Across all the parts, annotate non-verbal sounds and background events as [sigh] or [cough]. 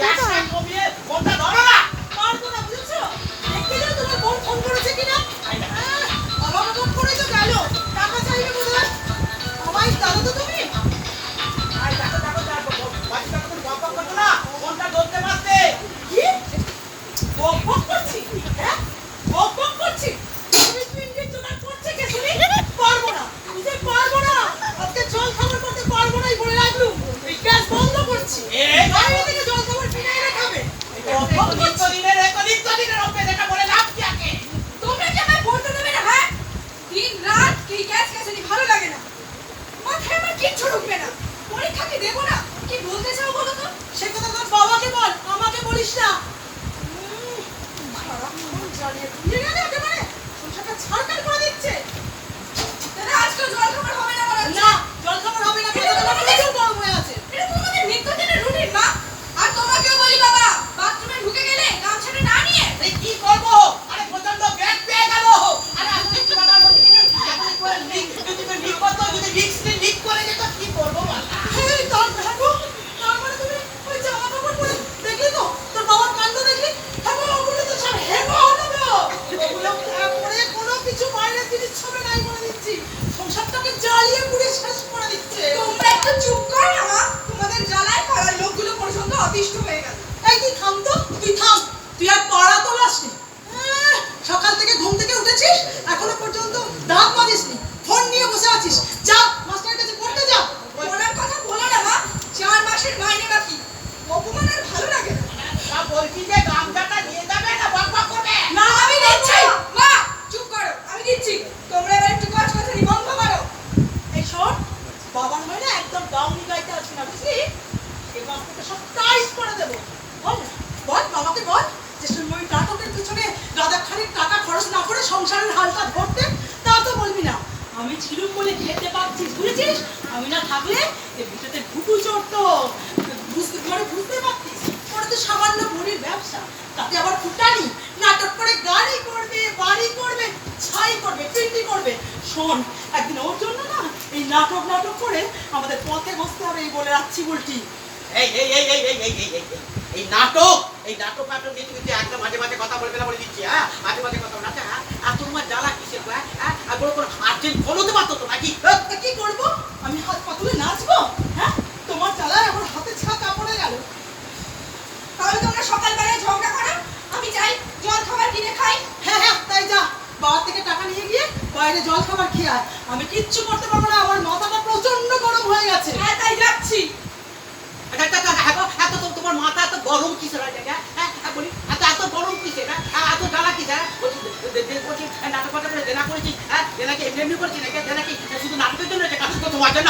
すご。আসতে হবে এই বলে রাখছি বলটি এই নাটক এই নাটক নাটক নিয়ে তুমি একদম মাঝে মাঝে কথা বলবে বলে দিচ্ছি হ্যাঁ? মাঝে মাঝে কথা বলে আচ্ছা, হ্যাঁ? আর তোমার জ্বালা কিসের হ্যাঁ? হ্যাঁ? আর কোনো আর্জেন্ট বলতে পারতো তো নাকি? কি করব? আমি হাত পা তুলে নাচবো? হ্যাঁ? তোমার জ্বালা এখন হাতে ছাতা পড়ে গেল। তাহলে তোমরা সকালবেলায় ঝগড়া করো আমি যাই জল খাবার কিনে খাই। হ্যাঁ হ্যাঁ তাই যা। বাড়ি থেকে টাকা নিয়ে গিয়ে বাইরে জল খাবার খেয়ে আয়। আমি কিচ্ছু করতে পারব না আমার মাথাটা প্রচণ্ড গরম হয়ে গেছে। হ্যাঁ তাই যাচ্ছি। আচ্ছা, আচ্ছা, আচ্ছা, হ্যাঁ, এত তোমার মাথা এত গরম হ্যাঁ, হ্যাঁ, না করেছি নাটকের জন্য তোমার জন্য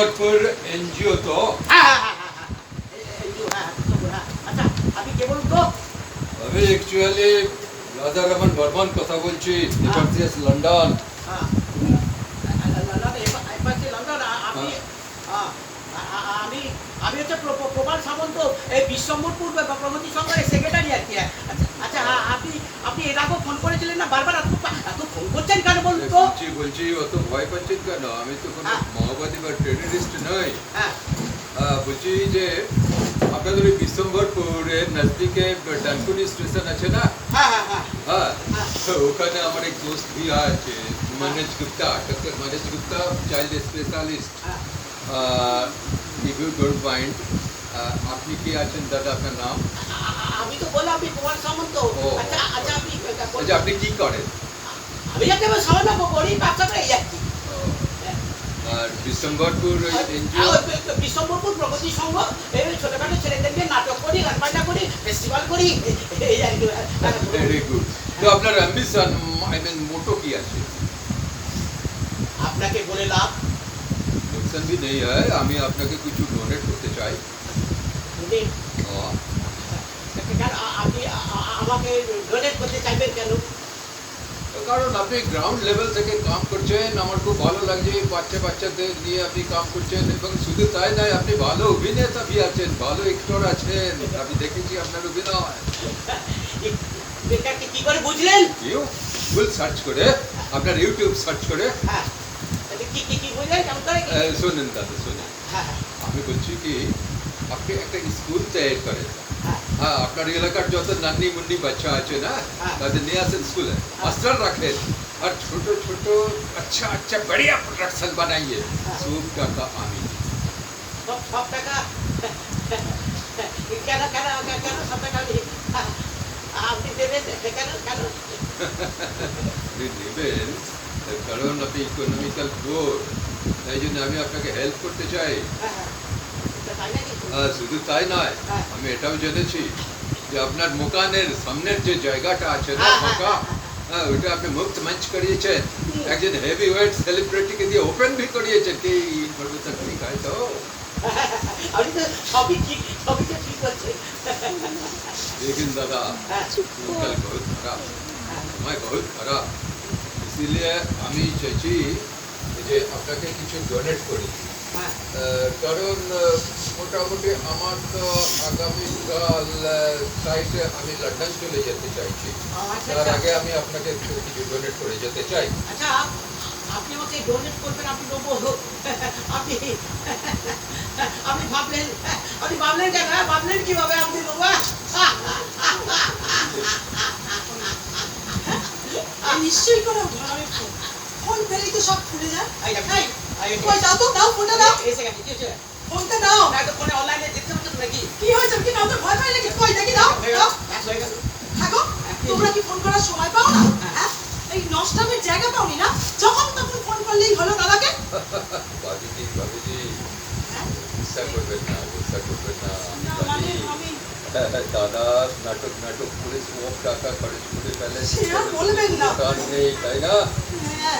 নগরপুর এনজিও তো আমি অ্যাকচুয়ালি রাজা বর্মন কথা বলছি লন্ডন। আমি আমি হচ্ছে প্রবাল সামন্ত, এই বিশ্বম্বরপুর অত ভয় পাচ্ছেন কেন আমি তো কোনো হ্যাঁ। মাওবাদী বা টেররিস্ট নই হ্যাঁ আহ, বলছি যে আপনাদের ওই বিশ্বম্বরপুরের নজদিকে ডানকুনি স্টেশন আছে না হ্যাঁ হ্যাঁ হ্যাঁ হ্যাঁ হ্যাঁ। তো ওখানে আমার এক দোস্ত भी আছে Manoj Gupta doctor Manoj Gupta child specialist হ্যাঁ ইফ ইউ ডোন্ট মাইন্ড আপনি কি আছেন দাদা আপনার নাম আ- আ- আমি তো বললাম আপনি প্রবাল সামন্ত ও। আচ্ছা আচ্ছা আপনি আচ্ছা আপনি কি করেন আমি একেবারে সামান্য গরিব ব্যবসা করে যাচ্ছি আর ডিসেম্বরপুর ওই এনজিও বিশ্বম্বরপুর প্রগতি সংঘ এই ছোটখাটো ছেলেদেরকে নাটক করি গান বাজনা করি ফেস্টিভ্যাল করি এই আর কি। ভেরি গুড তো আপনার অ্যাম্বিশন আই মিন মোটো কি আছে আপনাকে বলে লাভ नुकसान भी नहीं है আমি আপনাকে কিছু ডোনেট করতে চাই উনি আহ, কেন আ- আপনি আ- আ- আমাকে ডোনেট করতে চাইবেন কেন কারণ আপনি গ্রাউন্ড লেভেল থেকে কাম করছেন আমার খুব ভালো লাগছে বাচ্চা বাচ্চাদের নিয়ে আপনি কাম করছেন এবং শুধু তাই নয় আপনি ভালো অভিনেতা भी আছেন ভালো অ্যাক্টর আছেন আমি দেখেছি আপনার অভিনয় কি করে বুঝলেন গুগল সার্চ করে আপনার ইউটিউব সার্চ করে শোনেন দাদা শোনেন আমি বলছি কি আপনি একটা স্কুল তৈরি করেন হ্যাঁ হ্যাঁ আপনার এলাকার যত নান্নি মুন্নি বাচ্চা আছে না হ্যাঁ। তাদের নিয়ে আসেন স্কুলে মাস্টার রাখেন আর ছোট ছোট আচ্ছা আচ্ছা बढ़िया प्रोडक्शन बनाइए হ্যাঁ। सूप টাকা আমি সব সব টাকা কেন কেন কেন- কেন সব টাকা আমি আপনি দেবেন কেন কেন আপনি নেবেন তার কারণ আপনি ইকোনমিক্যাল গ্রোথ তাই জন্য আমি আপনাকে হেল্প করতে চাই শুধু তাই নয় হ্যাঁ। আমি এটাও জেনেছি যে আপনার মোকানের সামনের যে জায়গাটা আছে না হ্যাঁ, হ্যাঁ, ফাঁকা হ্যাঁ ওইটা আপনি মুক্ত মঞ্চ করিয়েছেন একজন হেভি ওয়েট সেলিব্রিটিকে দিয়ে ওপেন भी করিয়েছেন কি ইনফরমেশন ঠিক আছে তো আপনি তো সবই ঠিক সবই তো ঠিক বলছেন लेकिन दादा হ্যাঁ कल बहुत खराब समय बहुत खराब इसीलिए আমি চাইছি যে আপনাকে কিছু ডোনেট করি হ্যাঁ আহ, কারণ আহ, মোটামুটি আমার তো আগামীকাল ফ্লাইটে আমি লন্ডন চলে যেতে চাইছি। আচ্ছা তার আচ্ছা। আগে আমি আপনাকে কিছু ডোনেট করে যেতে চাই। আচ্ছা আপনি আমাকে ডোনেট করবেন আপনি নেব। আপনি আপনি ভাবলেন আপনি ভাবলেন কেন হ্যাঁ? ভাবলেন কীভাবে আপনি নেব? নিশ্চয়ই কোনো ধরনের ফোন ফোন পেলেই তো সব খুলে যায়। কই দাও তো দাও ফোনটা দাও। এসে গেছে কি হয়েছে? ফোনটা দাও। না তো ফোনে অনলাইনে দেখতে পাচ্ছেন নাকি? কি হয়েছে? কি দাও তো ভয় পাই নাকি? কই দেখি দাও হয়ে দাও। ব্যাস হয়ে থাকো তোমরা কি ফোন করার সময় পাও না? হ্যাঁ। এই নষ্টামের জায়গা পাওনি না? যখন তখন ফোন করলেই হলো দাদাকে। [laughs] বাবিজি বাবিজি। হ্যাঁ? গুসা করবেন না গুসা করবেন না। না মানে আমি দাদা নাটক নাটক করে সব টাকা খরচ করে ফেলে বলবেন না। তাই না? হ্যাঁ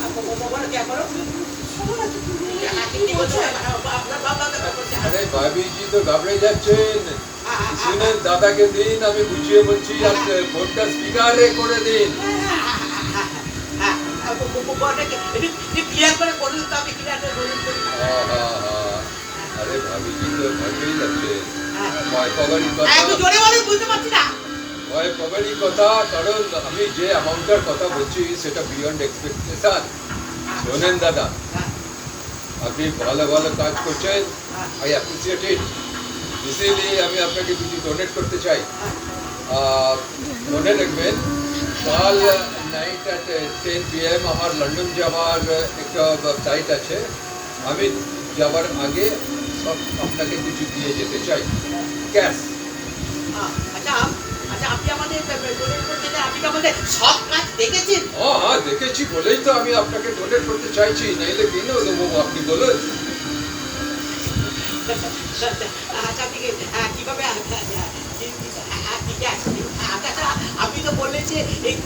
বলো আরে ভাবি তো ঘাবড়ে যাচ্ছেন। শুনেন দাদাকে দিন আমি বুঝিয়ে বলছি ভোটটা স্পিকারে করে দিন। আরে ভাবি জি তো ঘাবড়েই যাচ্ছেন। হ্যাঁ। হ্যাঁ, জোরে বলুন বুঝতে পারছি না। ভয় পাবারই কথা, কারণ আমি যে অ্যামাউন্টের কথা বলছি, সেটা বিয়ন্ড এক্সপেকটেশন শোনেন দাদা, আপনি ভালো ভালো কাজ করছেন আই অ্যাপ্রিসিয়েট ইট ইসিলিয়ে আমি আপনাকে কিছু ডোনেট করতে চাই। মনে রাখবেন, কাল night at ten P M আমার লন্ডন যাওয়ার একটা ফ্লাইট আছে। আমি যাওয়ার আগে সব আপনাকে কিছু দিয়ে যেতে চাই। ক্যাশ আমাদের সব কাজ দেখেছেন? হ্যাঁ হ্যাঁ দেখেছি বলেই তো আমি আপনাকে ডোনেট করতে চাইছি। নাইলে কেন দেবো আপনি বলুন। আপনি কি- আহ, কীভাবে আহ, আহ, আহ, আপনি ক্যাশ আপনি তো বললেন যে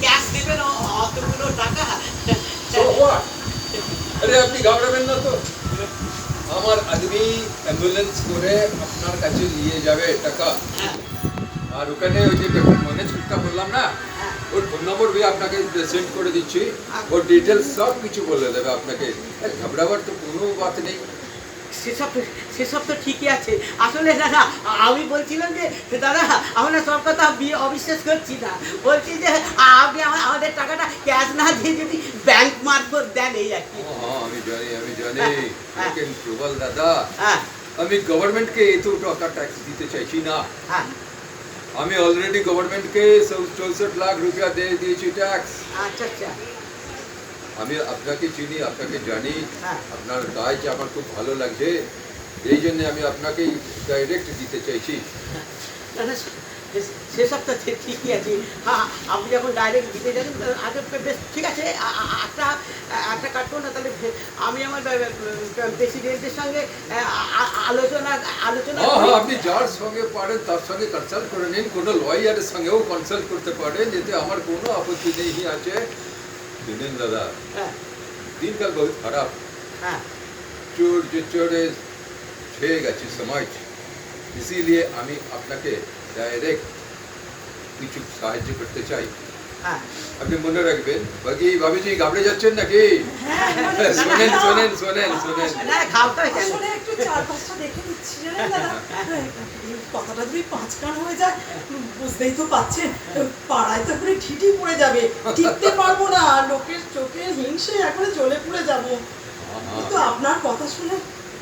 ক্যাশ দেবেন অতগুলো টাকা। আরে আপনি ঘাবড়াবেন না তো। আমার আদমি অ্যাম্বুলেন্স করে আপনার কাছে নিয়ে যাবে টাকা। হ্যাঁ, আর ওখানে ওই যে ম্যানেজ করতে বললাম না? হ্যাঁ। ওর ফোন নম্বর भी আপনাকে সেন্ড করে দিচ্ছি। ওর ডিটেলস সব কিছু বলে দেবে আপনাকে। ঘাবড়াবার তো কোনো বাত নেই। সেসব সেসব তো ঠিকই আছে। আসলে দাদা আমি বলছিলাম যে দাদা আমরা সব কথা বি- অবিশ্বাস করছি না। বলছি যে আপনি আমাদের টাকাটা ক্যাশ না দিয়ে যদি ব্যাংক মারফত দেন এই আর কি। আমি জানি আমি জানি। হ্যাঁ। প্রবল দাদা। হ্যাঁ। আমি গভর্নমেন্টকে এত টাকা ট্যাক্স দিতে চাইছি না। হ্যাঁ। আমি অলরেডি গভর্নমেন্টকে চৌষট্টি লাখ রুপিয়া দিয়ে দিয়েছি ট্যাক্স আচ্ছা আচ্ছা। আমি আপনাকে চিনি আপনাকে জানি। হ্যাঁ। আপনার কাজ আমার খুব ভালো লাগছে। এই জন্য আমি আপনাকেই ডাইরেক্ট দিতে চাইছি। সেসব তো ঠিকই আছে। হ্যাঁ আপনি যখন ডাইরেক্ট দিতে যাবেন আগে বেশ ঠিক আছে একটা একটা করুন না তাহলে আমি আমার প্রেসিডেন্টের সঙ্গে আলোচনা আলোচনা হ্যাঁ। হ্যাঁ আপনি যার সঙ্গে পারেন তার সঙ্গে কনসাল্ট করে নিন। কোনো লয়ারের সঙ্গেও কনসাল্ট করতে পারেন যেতে আমার কোনো আপত্তি নেই আছে। শুনেন দাদা হ্যাঁ। দিনকাল বহুত খারাপ। হ্যাঁ। চোর যে চোরে ছেয়ে গেছে সমাজ ইসিলিয়ে আমি আপনাকে ডাইরেক্ট কিছু সাহায্য করতে চাই। আপনি মনে রাখবেন বাকি ভাবিজি গাবড়ে যাচ্ছেন নাকি? [laughs] শোনেন শোনেন শোনেন শোনেন। চলে যাব। আপনার কথা শুনে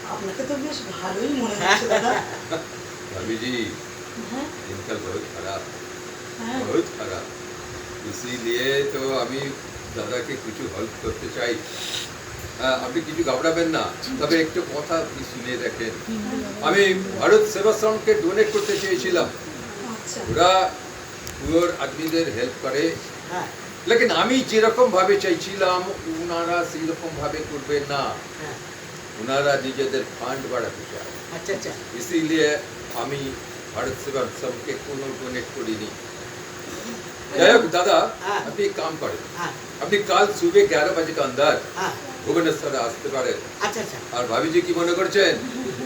আপনাকে তো বেশ ভালোই মনে হচ্ছে খারাপ। খারাপ। ইসিলিয়ে তো আমি দাদাকে কিছু হেল্প করতে চাই। হ্যাঁ, আপনি কিছু ঘাবড়াবেন না। তবে একটু কথা আপনি শুনে দেখেন। আমি ভারত সেবাশ্রমকে ডোনেট করতে চেয়েছিলাম। আচ্ছা। ওরা পুরোর আদমিদের হেল্প করে। হ্যাঁ। লেকিন আমি যেরকম ভাবে চাইছিলাম ওনারা সেরকম ভাবে করবে না। হ্যাঁ। ওনারা নিজেদের ফান্ড বাড়াতে চায়। আচ্ছা, আচ্ছা। ইসিলিয়ে আমি ভারত সেবাশ্রমকে কোনো ডোনেট করিনি। যাই হোক দাদা হ্যাঁ। আপনি এক কাম করেন হ্যাঁ আপনি কাল সুবে গ্যারো বাজে কে আন্দার হ্যাঁ ভুবনেশ্বরে আসতে পারেন আচ্ছা আচ্ছা আর ভাবিজি কি মনে করছেন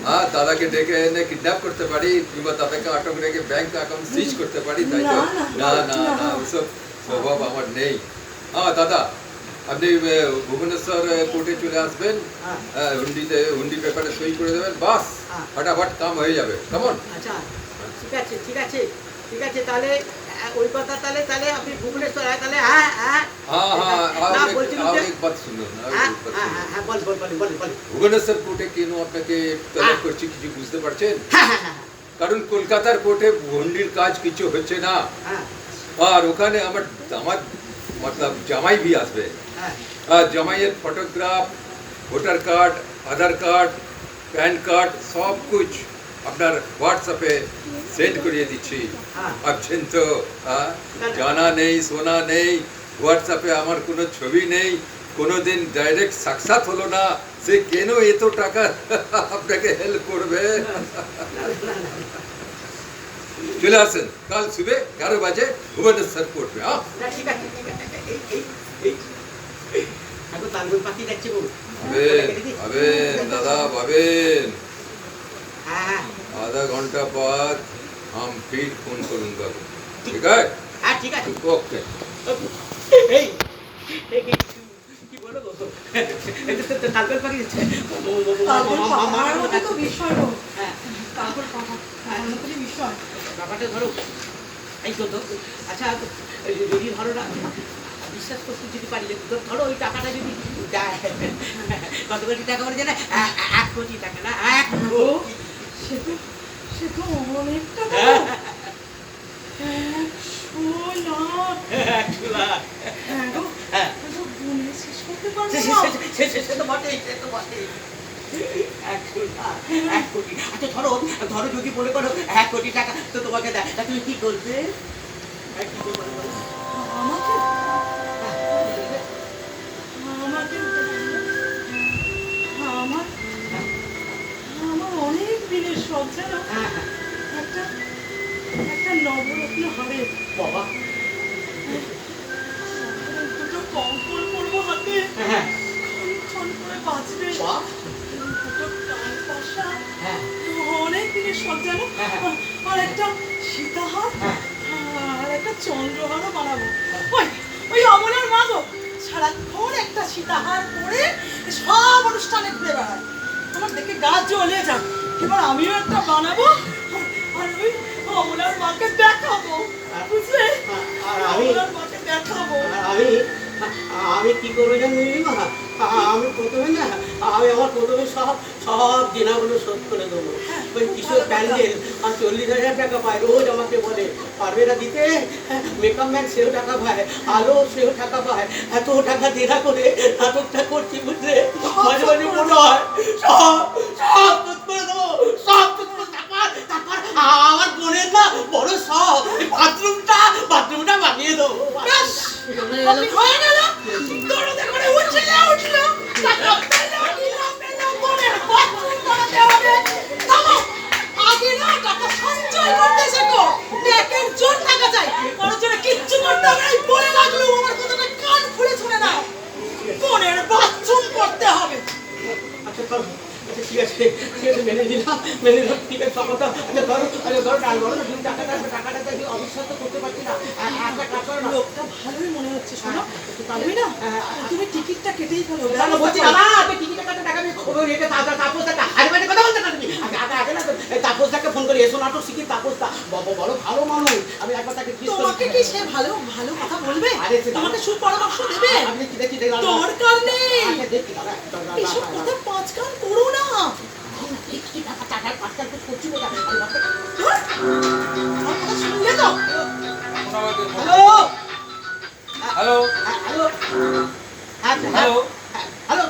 হ্যাঁ দাদাকে ডেকে এনে কিডন্যাপ করতে পারি কিংবা দাদাকে আটক রেখে ব্যাংক অ্যাকাউন্ট সিজ করতে পারি তাই তো না, না না, না না। না ওসব স্বভাব আমার নেই হ্যাঁ দাদা আপনি আহ, ভুবনেশ্বর কোর্টে চলে আসবেন হ্যাঁ হ্যাঁ, হুন্ডিতে হুন্ডি পেপারে সই করে দেবেন বাস হ্যাঁ। ফটাফট কাম হয়ে যাবে কেমন আচ্ছা ঠিক আছে ঠিক আছে ঠিক আছে তাহলে আহ, হ্যাঁ, ওই কথা তাহলে তাহলে আপনি ভুবনেশ্বর হয় তাহলে ভুবনেশ্বর কোর্টে কেন আপনাকে তলব হ্যাঁ। করছি কিছু বুঝতে পারছেন? কারণ কলকাতার কোর্টে ভন্ডির কাজ কিছু হচ্ছে না। আর ওখানে আমার আমার মতলব জামাই ভি আসবে। আর জামাইয়ের photograph voter card Aadhaar card PAN card সব কিছু। আপনার হোয়াটসঅ্যাপে সেন্ড করিয়ে দিচ্ছি। হ্যাঁ। ভাবছেন তো হ্যাঁ? জানা নেই শোনা নেই হোয়াটসঅ্যাপে আমার কোনো ছবি নেই কোনো দিন ডাইরেক্ট সাক্ষাৎ হলো না সে কেন এত টাকা [laughs] আপনাকে হেল্প করবে? চলে আসেন কাল সুবে এগারো বাজে ভুবনেশ্বর পাখি যাচ্ছে ভাবেন ভাবেন দাদা ভাবেন। হ্যাঁ। আধা ঘণ্টা পর আম ফির ফোন করুন কাকু ঠিক আছে হ্যাঁ ঠিক আছে ওকে এই আচ্ছা যদি বিশ্বাস করতে যদি পারি ধরো ওই টাকাটা যদি কত কোটি টাকা করে জানা এক কোটি টাকা না এক কোটি সে তো সে তো অনেকটা। হ্যাঁ। একশো লাখ এক লাখ। হ্যাঁ গো হ্যাঁ গুনে শেষ করতে পারব সে- না সে- সে- সে- সে- সে তো বটেই, সে তো বটেই। এক কোটি আচ্ছা ধরো ধরো যদি মনে করো এক কোটি টাকা তো তোমাকে দেয় তুমি কি করবে কি করব হ্যাঁ, হ্যাঁ। একটা একটা নবরত্ন হারে বাবা। দুটো করব হাতে। হ্যাঁ করে বাঁচবে। দুটো কান পাশা। অনেক দিনের। আর একটা সীতাহার। আর একটা চন্দ্রহারও বানাবো। ওই ওই অমলার মা গো। সারাক্ষণ একটা সীতাহার পরে সব অনুষ্ঠানে ঘুরে বেড়ায়। আমার দেখে গা জ্বলে যায় এবার আমিও একটা বানাবো আর ওই অমলার মাকে দেখাবো বুঝলে? আর আমি অমলার মাকে দেখাবো। আমি আমি কি করব জানি মা? আমি প্রথমে না আমি আমার প্রথমে সব সব দেনাগুলো শোধ করে দেবো। ওই কিশোর প্যান্ডেল আর চল্লিশ হাজার টাকা পায় রোজ আমাকে বলে পারবে না দিতে? মেকআপ ম্যান সেও টাকা পায় আলো সেও টাকা পায় এত টাকা দেনা করে নাটকটা করছি বুঝলে? মাঝে মাঝে মনে হয় সব সব শোধ করে দেবো সব শোধ করে তারপর তারপর আমার বোনের না বড় সব বাথরুমটা বাথরুমটা বানিয়ে দেবো ব্যাস, আপনি হয়ে গেল দৌড়তে করে উঠছে উঠল টাকা পেল নিল পেল মনের বাথরুম বানাতে হবে থামো আগে না টাকা সঞ্চয় করতে শেখো ব্যাংকের জোর টাকা চাই কারোর জন্য কিচ্ছু করতে হবে না এই বলে লাগল আমার কথাটা কান খুলে শুনে নাও মনের বাথরুম করতে হবে আচ্ছা ধরো আচ্ছা ঠিক আছে ঠিক আছে মেনে নিলাম মেনে নিলাম ঠিক আছে সব কথা আচ্ছা ধরো আচ্ছা ধরো ডাল বলো না তুমি টাকাটা টাকাটা তো অবিশ্বাস তো করতে পারছি না আর একটা কাজ করো না লোকটা ভালোই মনে হচ্ছে শোনো তুমি না তুমি টিকিটটা কেটেই ফেলো দাদা বলছি দাদা আপনি টিকিটের কাছে টাকা আমি ওই রেটে তাজা তাপস টাকা হারে বাড়ি কথা বলতে না তুমি? আগে আগে আগে না এই তাপসদাকে ফোন করে এসো নাটক শিখি তাপসদা বাবা বলো ভালো মানুষ। আমি একবার তাকে কিস তোমাকে কি সে ভালো ভালো কথা বলবে? আরে সে তোমাকে সুপরামর্শ দেবে? আপনি কি দেখি দেখি দরকার নেই। আচ্ছা দেখি দাদা দাদা এসব কথা পাঁচ কান করো না। কি টাকা টাকা পাঁচটা কিছু করছি না আরে বাবা আমার কথা শুনলে তো? Hello. Hello. Hello. Hello hello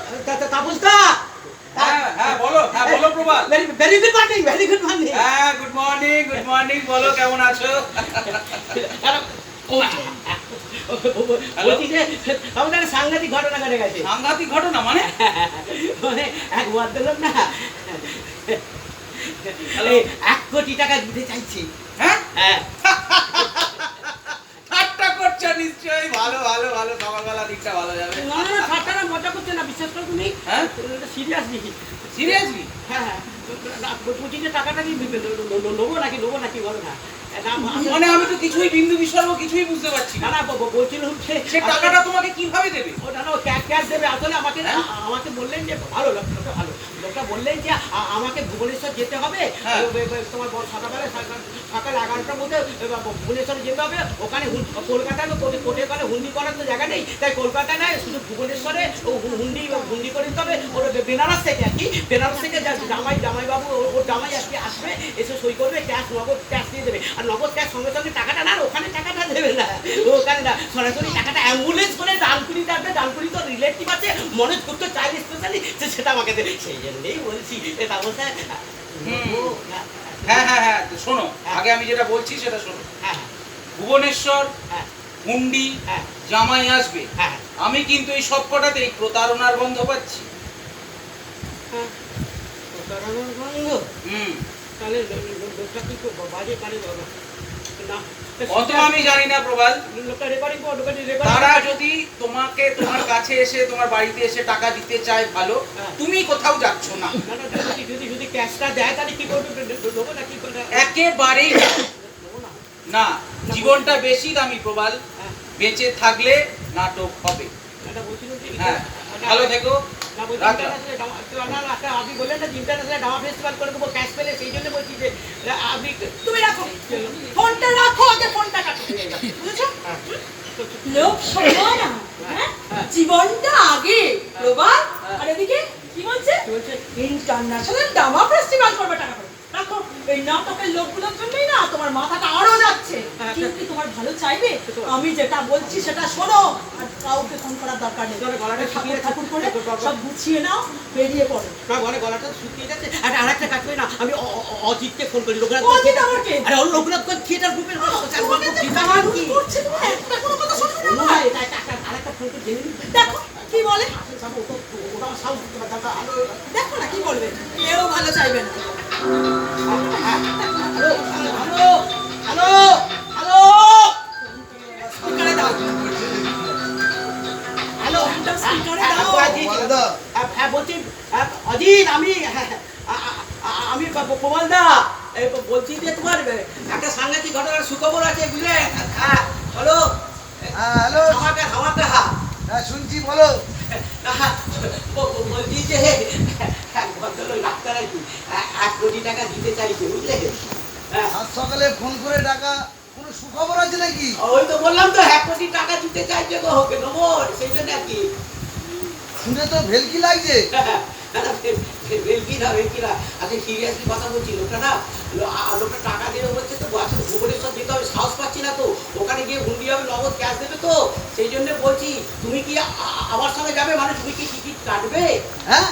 তাপসদা very good morning very good morning হ্যাঁ গুড মর্নিং গুড মর্নিং বলো কেমন আছো? আমাদের সাংঘাতিক ঘটনা ঘটে গেছে। সাংঘাতিক ঘটনা মানে? মানে এক ভদ্রলোক না এক কোটি টাকা দিতে চাইছি। হ্যাঁ? হ্যাঁ। [laughs] নিশ্চয়ই ভালো ভালো ভালো সকালবেলা দিকটা ভালো যাবে। না না ঠাট্টা না মজা করছে না বিশ্বাস করো তুমি। হ্যাঁ? সিরিয়াসলি সিরিয়াসলি হ্যাঁ হ্যাঁ। না, টাকাটা কি নেব নাকি নেব নাকি বলো না। মানে আমি তো কিছুই বিন্দু বিসর্গ কিছুই বুঝতে পারছি না। না বলছিলাম সে টাকাটা তোমাকে কীভাবে দেবে? ও না না ও ক্যাশ ক্যাশ দেবে। আসলে আমাকে হ্যাঁ? আমাকে বললেন যে ভালো লোকটা ভালো। লোকটা বললেন যে আমাকে ভুবনেশ্বর যেতে হবে। হ্যাঁ। তোমার বল- সকালবেলা সকাল এগারোটার মধ্যে ভুবনেশ্বর যেতে হবে। ওখানে কলকাতায় কোটে গেলে হুন্ডি করার তো জায়গা নেই। তাই কলকাতায় নয় শুধু ভুবনেশ্বরে ও হুন্ডি হুন্ডি করে দিতে হবে। ওর বেনারস থেকে আর কি। বেনারস থেকে জামাই জামাইবাবু ওর- জামাই আজকে আসবে এসে সই করবে ক্যাশ নগদ ক্যাশ দিয়ে দেবে। আর নগদ ক্যাশ সঙ্গে সঙ্গে টাকাটা না ওখানে টাকাটা দেবে না। ওখানে না সরাসরি টাকাটা অ্যাম্বুলেন্স ডানকুনি ডানকুনি তো রিলেটিভ আছে মনোজ গুপ্ত চাইল্ড স্পেশালি সেটা আমাকে সেই জন্যই বলছি এটা বলতে হুম। হ্যাঁ হ্যাঁ। হ্যাঁ শোনো আগে আমি যেটা বলছি সেটা শোনো। হ্যাঁ ভুবনেশ্বর হ্যাঁ। হুন্ডি হ্যাঁ। জামাই আসবে। হ্যাঁ আমি কিন্তু এই সব কটাতেই প্রতারণার গন্ধ পাচ্ছি। হ্যাঁ প্রতারণার গন্ধ? হুম। তাহলে লোকটা কি বাজে পারে বাবা। না। অত আমি জানি না প্রবাল। তারা যদি তোমাকে তোমার কাছে এসে তোমার বাড়িতে এসে টাকা দিতে চায় ভালো হ্যাঁ। তুমি কোথাও যাচ্ছ না। না না যদি যদি যদি ক্যাশটা দেয় তাহলে কি করবে? না কি করবে একেবারেই না। জীবনটা বেশি দামি প্রবাল। হ্যাঁ। বেঁচে থাকলে নাটক হবে। হ্যাঁ ভালো থেকো। না বলছি রাখলাম। ইন্টারন্যাশনাল ডামা তো না না একটা আপনি বললেন না ইন্টারন্যাশনাল ডামা ফেস্টিভ্যাল করে দেবো ক্যাশ পেলে সেই জন্য বলছি যে আপনি তুমি রাখো ফোনটা রাখো আগে ফোনটা কাটো বুঝেছ লোক শোনো না? জীবনটা আগে প্রবাদ আর এদিকে কি বলছে ইন্টারন্যাশনাল ডামা ফেস্টিভ্যাল করবে টাকা এই নাটকের লোকগুলোর জন্যই না তোমার মাথাটা আরও যাচ্ছে। হ্যাঁ, কি তোমার ভালো চাইবে? আমি যেটা বলছি সেটা শোনো। আর কাউকে ফোন করার দরকার নেই। গলাটা শুকিয়ে ঠাকুর করে সব গুছিয়ে নাও বেরিয়ে পড়ো। না ঘরে গলাটা শুকিয়ে যাচ্ছে। আর আরেকটা কাজ না আমি অজিতকে ফোন করি লোকনাথ অজিত আবার কে? আরে ওর লোকনাথ কোন থিয়েটার গ্রুপের তোমাকে যে করছে তুমি? একটা কোনো কথা শোনো না। আরেকটা ফোন করে দেখো কি বলে? আলো। দেখো না কি বলবে? কেউ ভালো চাইবে না। হ্যাঁ হ্যাঁ, আমি হ্যাঁ, দা বলছি যে তোমার একটা সাংঘাতিক ঘটনার সুখবর আছে বুঝলে হ্যাঁ হ্যালো হ্যাঁ হ্যালো ধামাকা ধামাকা হ্যাঁ শুনছি বলো হ্যাঁ, বলছি যে এক কি কোটি টাকা দিতে চাইছে বুঝলে? হ্যাঁ। আজ সকালে ফোন করে ডাকা কোনো সুখবর আছে নাকি? ওই তো বললাম তো এক কোটি টাকা দিতে চাইছে গো ওকে নম্বর সেই জন্য আর কি। শুনে তো ভেলকি লাগছে। [laughs] ভেলকি না ভেলকি না। আচ্ছা সিরিয়াসলি কথা বলছি লোকটা না লোকটা টাকা দেবে বলছে তো আসলে ভুবনেশ্বর যেতে হবে সাহস পাচ্ছি না তো। ওখানে গিয়ে হুন্ডি হবে নগদ ক্যাশ দেবে তো। সেই জন্য বলছি তুমি কি আমার সঙ্গে যাবে? মানে তুমি কি টিকিট কাটবে? হ্যাঁ হ্যাঁ?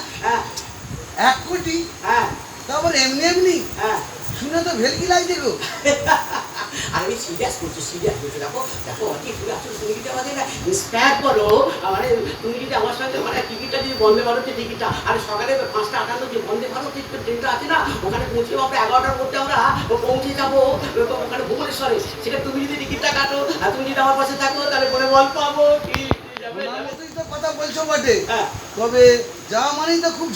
এক কোটি হ্যাঁ। তারপর এমনি এমনি? হ্যাঁ। শুনে তো ভেলকি লাগছে গো। [laughs] আর আমি সিরিয়াস করছি সিরিয়াস করছি। দেখো দেখো অতি তুমি আসলে তুমি যদি আমাদের ইন্সপায়ার করো মানে তুমি যদি আমার সঙ্গে মানে টিকিটটা যদি বন্দে ভারতের টিকিটটা আর সকালে পাঁচটা আটান্ন যে বন্দে ভারতের যে ট্রেনটা আছে না ওখানে পৌঁছে আমরা এগারোটার মধ্যে আমরা পৌঁছে যাব। ওখানে ভুবনেশ্বরে। সেটা তুমি যদি টিকিটটা কাটো আর তুমি যদি আমার পাশে থাকো তাহলে বলে বল পাবো। কি কথা বলছো বটে। হ্যাঁ। তবে যাওয়া মানেই তো খুব